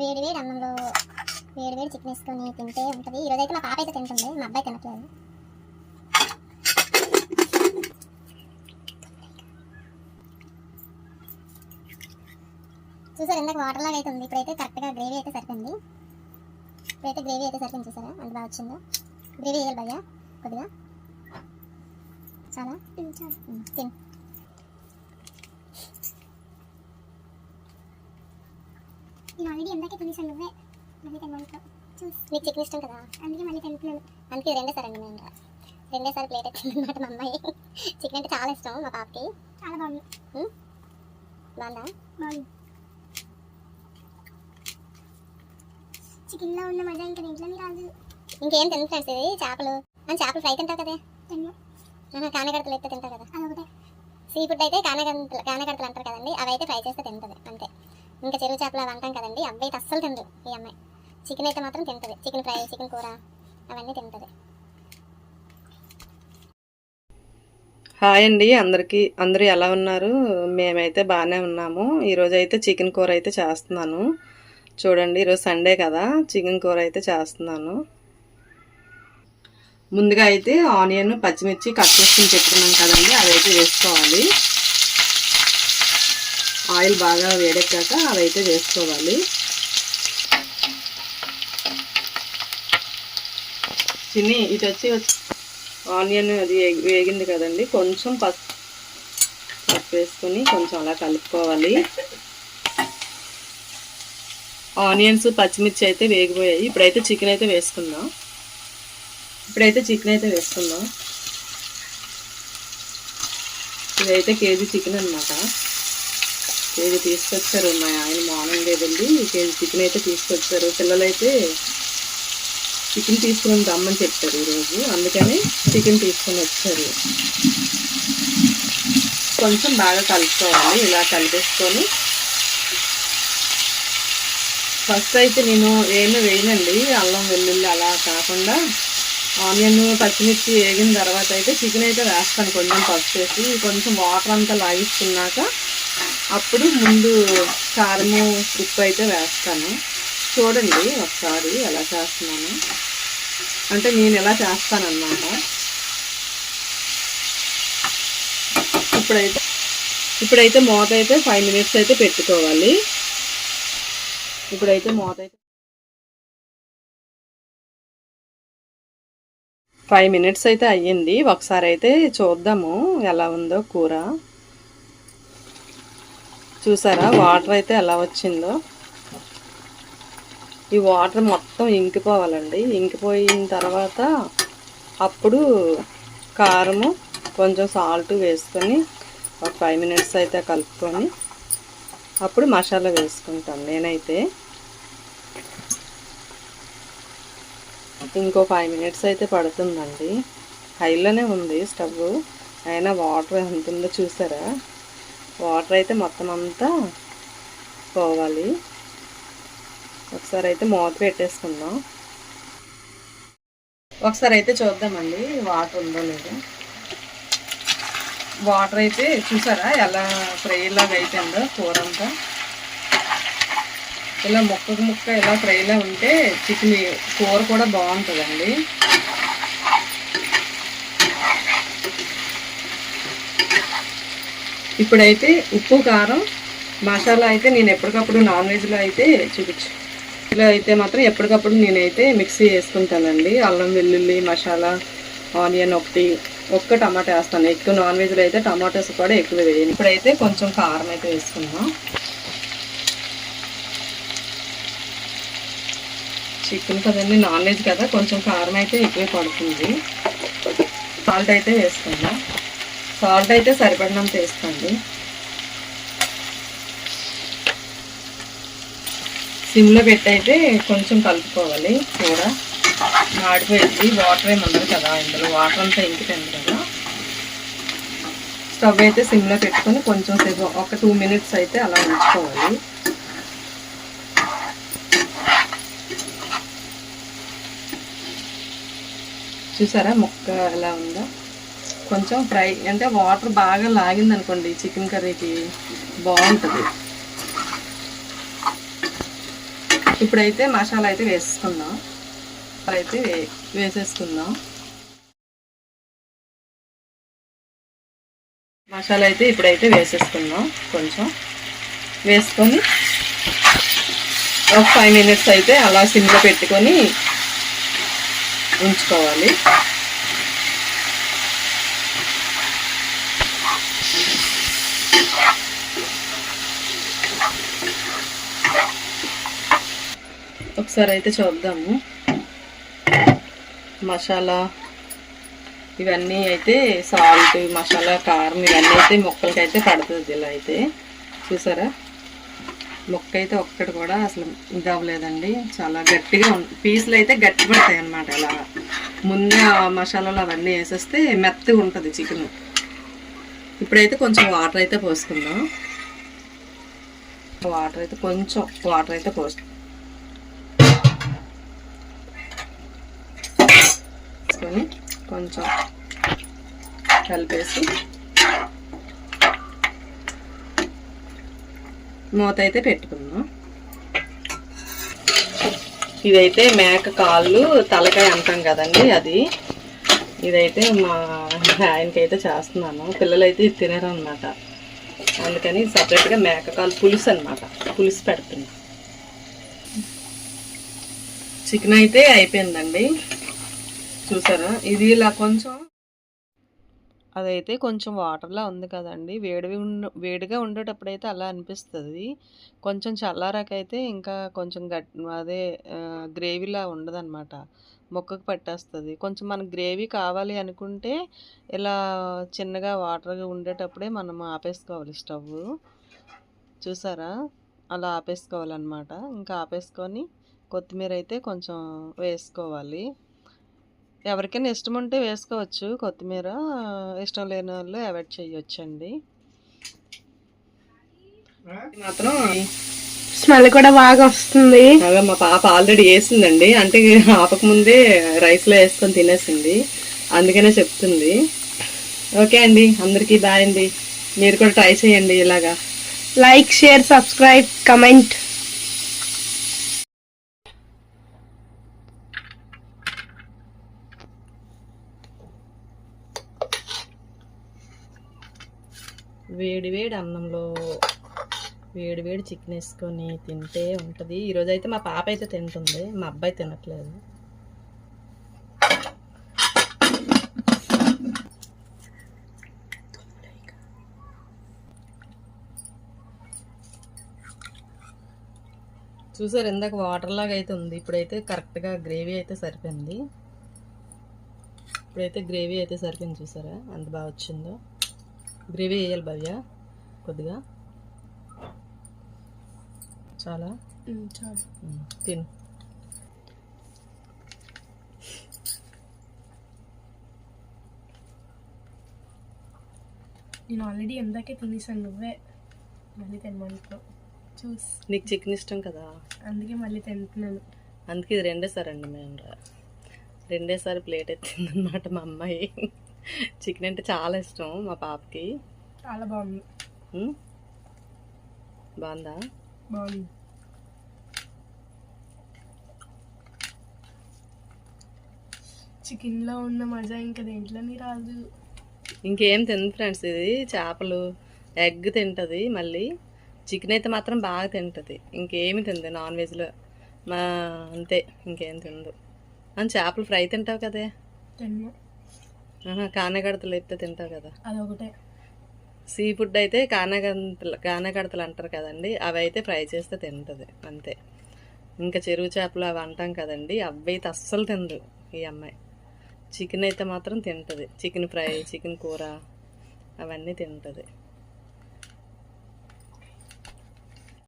వేడి వేడి అన్నంలో వేడి వేడి చికెన్ వేసుకొని తింటే ఉంటుంది. ఈరోజు అయితే మా పాప అయితే తింటుంది. మా అబ్బాయి తినట్లేదు. చూసారు ఇందాక వాటర్ లాగా అయితే ఉంది. ఇప్పుడైతే కరెక్ట్గా గ్రేవీ అయితే సరిపోయింది. ఇప్పుడైతే గ్రేవీ అయితే సరిపోయింది చూసారా? అంత బాగా వచ్చిందో? గ్రేవీ వేయాలి భయ్యా కొద్దిగా. చాలా? చాలా. తిను. నేను ఆల్రెడీ ఎందాకే తినేసాను నువ్వే మళ్ళీ తినమంటా చూసి. నీకు చికెన్ ఇష్టం కదా అందుకే మళ్ళీ తింటున్నాను అందుకే రెండే సార్ అండి మేము రెండే సార్ ప్లేట్ ఎత్తిందన్నమాట మా అమ్మాయి. చికెన్ అంటే చాలా ఇష్టం మా పాపకి. చాలా బాగుంది. బాగుందా? బాగుంది. చికెన్లో ఉన్న మజా ఇంకా దీంట్లోనే రాదు. ఇంకేం తిన ఫ్రెండ్స్ ఇది? చేపలు. అని చేపలు ఫ్రై తింటావు కదా? తిన్నా. కానగడతలు అయితే తింటావు కదా. అదొకటే. సీ ఫుడ్ అయితే కానగడతలు కానగడతలు అంటారు కదండి. అవి అయితే ఫ్రై చేస్తే తింటుంది. అంతే. ఇంకా చెరువు చేపలు అవి అంటాం కదండి అవి అయితే అస్సలు తినరు ఈ అమ్మాయి. చికెన్ అయితే మాత్రం తింటుంది. చికెన్ ఫ్రై చికెన్ కూర అవన్నీ తింటుంది. హాయ్ అండి అందరికీ అందరూ ఎలా ఉన్నారు? మేమైతే బాగానే ఉన్నాము. ఈరోజు అయితే చికెన్ కూర అయితే చేస్తున్నాను. చూడండి ఈరోజు సండే కదా చికెన్ కూర అయితే చేస్తున్నాను. ముందుగా అయితే ఆనియన్ పచ్చిమిర్చి కట్ చేసుకుని పెట్టుకున్నాం కదండి అదైతే వేసుకోవాలి. ఆయిల్ బాగా వేడెక్కాక అవైతే వేసుకోవాలి. చిన్ని ఇటు వచ్చి ఆనియన్ అది వేగింది కదండి. కొంచెం పసుపు పసుపు వేసుకొని కొంచెం అలా కలుపుకోవాలి. ఆనియన్స్ పచ్చిమిర్చి అయితే వేగిపోయాయి. ఇప్పుడైతే చికెన్ అయితే వేసుకుందాం. ఇప్పుడైతే చికెన్ అయితే వేసుకుందాం. ఇదైతే కేజీ చికెన్ అనమాట కేజీ తీసుకొచ్చారు? మా ఆయన మార్నింగ్ వెళ్ళి కేజీ చికెన్ అయితే తీసుకొచ్చారు. పిల్లలైతే చికెన్ తీసుకుని రమ్మని చెప్పారు ఈరోజు. అందుకని చికెన్ తీసుకొని వచ్చారు. కొంచెం బాగా కలుపుకోవాలి. ఇలా కలిపేసుకొని. ఫస్ట్ అయితే నేను ఏమి వేయనండి. అల్లం వెల్లుల్లి అలా కాకుండా ఆనియన్ పచ్చిమిర్చి వేగిన తర్వాత అయితే చికెన్ అయితే వేస్తాను. కొంచెం పసుపు వేసి కొంచెం వాటర్ అంతా లాగించుకున్నాక అప్పుడు ముందు కారము ఉప్పు అయితే వేస్తాను. చూడండి ఒకసారి ఎలా చేస్తున్నాను. అంటే నేను ఎలా చేస్తానన్నమాట. ఇప్పుడైతే ఇప్పుడైతే మూత అయితే ఫైవ్ మినిట్స్ అయితే పెట్టుకోవాలి. ఇప్పుడైతే మూత అయితే ఫైవ్ మినిట్స్ అయితే అయ్యింది. ఒకసారి అయితే చూద్దాము ఎలా ఉందో కూర. చూసారా? వాటర్ అయితే ఎలా వచ్చిందో. ఈ వాటర్ మొత్తం ఇంకిపోవాలండి. ఇంకిపోయిన తర్వాత అప్పుడు కారము కొంచెం సాల్ట్ వేసుకొని ఒక ఫైవ్ మినిట్స్ అయితే కలుపుకొని అప్పుడు మసాలా వేసుకుంటాను నేనైతే. ఇంకో ఫైవ్ మినిట్స్ అయితే పడుతుందండి. హైలోనే ఉంది స్టవ్ అయినా వాటర్ ఎంత ఉందో చూసారా? వాటర్ అయితే మొత్తం అంతా పోవాలి. ఒకసారి అయితే మూత పెట్టేసుకుందాం. ఒకసారి అయితే చూద్దామండి వాటర్ ఉందో లేదో. వాటర్ అయితే చూసారా ఎలా ఫ్రై లాగా అయిపోయిందో కూర అంతా? ఇలా ముక్కకు ముక్క ఇలా ఫ్రైలా ఉంటే చికెన్ కూర కూడా బాగుంటుందండి. ఇప్పుడైతే ఉప్పు కారం మసాలా అయితే నేను ఎప్పటికప్పుడు నాన్ వెజ్లో అయితే చూపించు ఇలా అయితే మాత్రం ఎప్పటికప్పుడు నేనైతే మిక్సీ వేసుకుంటానండి అల్లం వెల్లుల్లి మసాలా ఆనియన్ ఒకటి ఒక్క టమాటా వేస్తాను. ఎక్కువ నాన్ వెజ్లో అయితే టమాటోస్ కూడా ఎక్కువ వేయను. ఇప్పుడైతే కొంచెం కారం అయితే వేసుకుందాం చికెన్ కదండి నాన్ వెజ్ కదా కొంచెం కారం అయితే ఎక్కువే పడుతుంది. సాల్ట్ అయితే వేసుకుందాం సాల్ట్ అయితే సరిపడినంత వేసుకోండి. సిమ్లో పెట్టి అయితే కొంచెం కలుపుకోవాలి కూర మాడిపోయింది. వాటర్ ఏమి ఉండదు కదా ఇందులో? వాటర్ అంతా ఇంకిపోయింది కదా. స్టవ్ అయితే సిమ్లో పెట్టుకొని కొంచెం సేపు ఒక టూ మినిట్స్ అయితే అలా ఉంచుకోవాలి. చూసారా ముక్క ఎలా ఉందో? కొంచెం ఫ్రై అంటే వాటర్ బాగా లాగింది అనుకోండి చికెన్ కర్రీకి. బాగుంటుంది. ఇప్పుడైతే మసాలా అయితే వేసుకుందాం. అయితే వేసేసుకుందాం. మసాలా అయితే ఇప్పుడైతే వేసేసుకుందాం కొంచెం. వేసుకొని ఒక ఫైవ్ మినిట్స్ అయితే అలా సిమ్లో పెట్టుకొని ఉంచుకోవాలి. ఒకసారి అయితే చూద్దాము. మసాలా ఇవన్నీ అయితే సాల్ట్ మసాలా కారం ఇవన్నీ అయితే ముక్కలకి అయితే పడుతుంది ఇలా అయితే. చూసారా? ముక్క అయితే ఒక్కటి కూడా అసలు ఇది అవ్వలేదండి. చాలా గట్టిగా పీసులు అయితే గట్టి పడతాయి అన్నమాట అలా ముందే ఆ మసాలాలు అవన్నీ వేసేస్తే మెత్తగా ఉంటుంది చికెన్. ఇప్పుడైతే కొంచెం వాటర్ అయితే పోసుకుందాం. వాటర్ అయితే కొంచెం వాటర్ అయితే పోసుకుందాం వేసుకొని కొంచెం కలిపేసి మూత అయితే పెట్టుకుందాం. ఇదైతే మేక కాళ్ళు తలకాయ అంటాం కదండి అది. ఇదైతే మా ఆయనకైతే చేస్తున్నాను. పిల్లలైతే ఇది తినరు అనమాట అందుకని సపరేట్గా మేక కాలు పులుసు అనమాట పులుసు పెడుతున్నాను చికెన్ అయితే అయిపోయిందండి. చూసారా? ఇది ఇలా కొంచెం అదైతే కొంచెం వాటర్లా ఉంది కదండి. వేడివి వేడిగా ఉండేటప్పుడైతే అలా అనిపిస్తుంది. కొంచెం చల్లారాకైతే ఇంకా కొంచెం గట్ అదే గ్రేవీలా ఉండదన్నమాట. మొక్కకు పట్టేస్తుంది. కొంచెం మనకు గ్రేవీ కావాలి అనుకుంటే ఇలా చిన్నగా వాటర్గా ఉండేటప్పుడే మనం ఆపేసుకోవాలి స్టవ్ చూసారా? అలా ఆపేసుకోవాలన్నమాట. ఇంకా ఆపేసుకొని కొత్తిమీర అయితే కొంచెం వేసుకోవాలి. ఎవరికైనా ఇష్టం ఉంటే వేసుకోవచ్చు. కొత్తిమీర ఇష్టం లేని వాళ్ళు అవాయిడ్ చేయొచ్చండి. మాత్రం స్మెల్ కూడా బాగా వస్తుంది. అలా మా పాప ఆల్రెడీ వేసిందండి. అంటే ఆపకముందే రైస్లో వేసుకొని తినేసింది. అందుకనే చెప్తుంది. ఓకే అండి. అందరికీ బాయ్ అండి. మీరు కూడా ట్రై చేయండి ఇలాగా. Like share subscribe comment. వేడి వేడి అన్నంలో వేడి వేడి చికెన్ వేసుకొని తింటే ఉంటుంది. ఈరోజు అయితే మా పాప అయితే తింటుంది. మా అబ్బాయి తినట్లేదు. చూసారు ఇందాక వాటర్ లాగా అయితే ఉంది. ఇప్పుడైతే కరెక్ట్గా గ్రేవీ అయితే సరిపోయింది. ఇప్పుడైతే గ్రేవీ అయితే సరిపోయింది చూసారా? అంత బాగా వచ్చిందో. గ్రేవీ వేయాలి భవ్య. కొద్దిగా. చాలా? తిను. నేను ఆల్రెడీ ఎందాకే తినేసాను నువ్వే. మళ్ళీ తినమంటున్నావు చూస్. నీకు చికెన్ ఇష్టం కదా? అందుకే మళ్ళీ తింటున్నాను. అందుకే ఇది రెండేసారి అండి మేము రెండేసారి ప్లేట్ ఎత్తిందనమాట మా అమ్మాయి. చికెన్ అంటే చాలా ఇష్టం మా పాపకి. చాలా బాగుంది. బాగుందా? బాగుంది. చికెన్లో ఉన్న మజా ఇంకా దేంట్లోని రాదు. ఇంకేం తింది ఫ్రెండ్స్ ఇది చేపలు. ఎగ్ తింటుంది మళ్ళీ. చికెన్ అయితే మాత్రం బాగా తింటుంది. ఇంకేమి తింది నాన్ వెజ్లో. మా అంతే ఇంకేం తిందు అని చేపలు ఫ్రై తింటావు కదే? తిన్నా. కానగడతలు అయితే తింటావు కదా. అదొకటే. సీ ఫుడ్ అయితే కానగంతలు కానగడతలు అంటారు కదండి అవి అయితే ఫ్రై చేస్తే తింటుంది అంతే. ఇంకా చెరువు చేపలు అవి అంటాం కదండి అవి అయితే అస్సలు తిందు ఈ అమ్మాయి. చికెన్ అయితే మాత్రం తింటుంది చికెన్ ఫ్రై చికెన్ కూర అవన్నీ తింటుంది.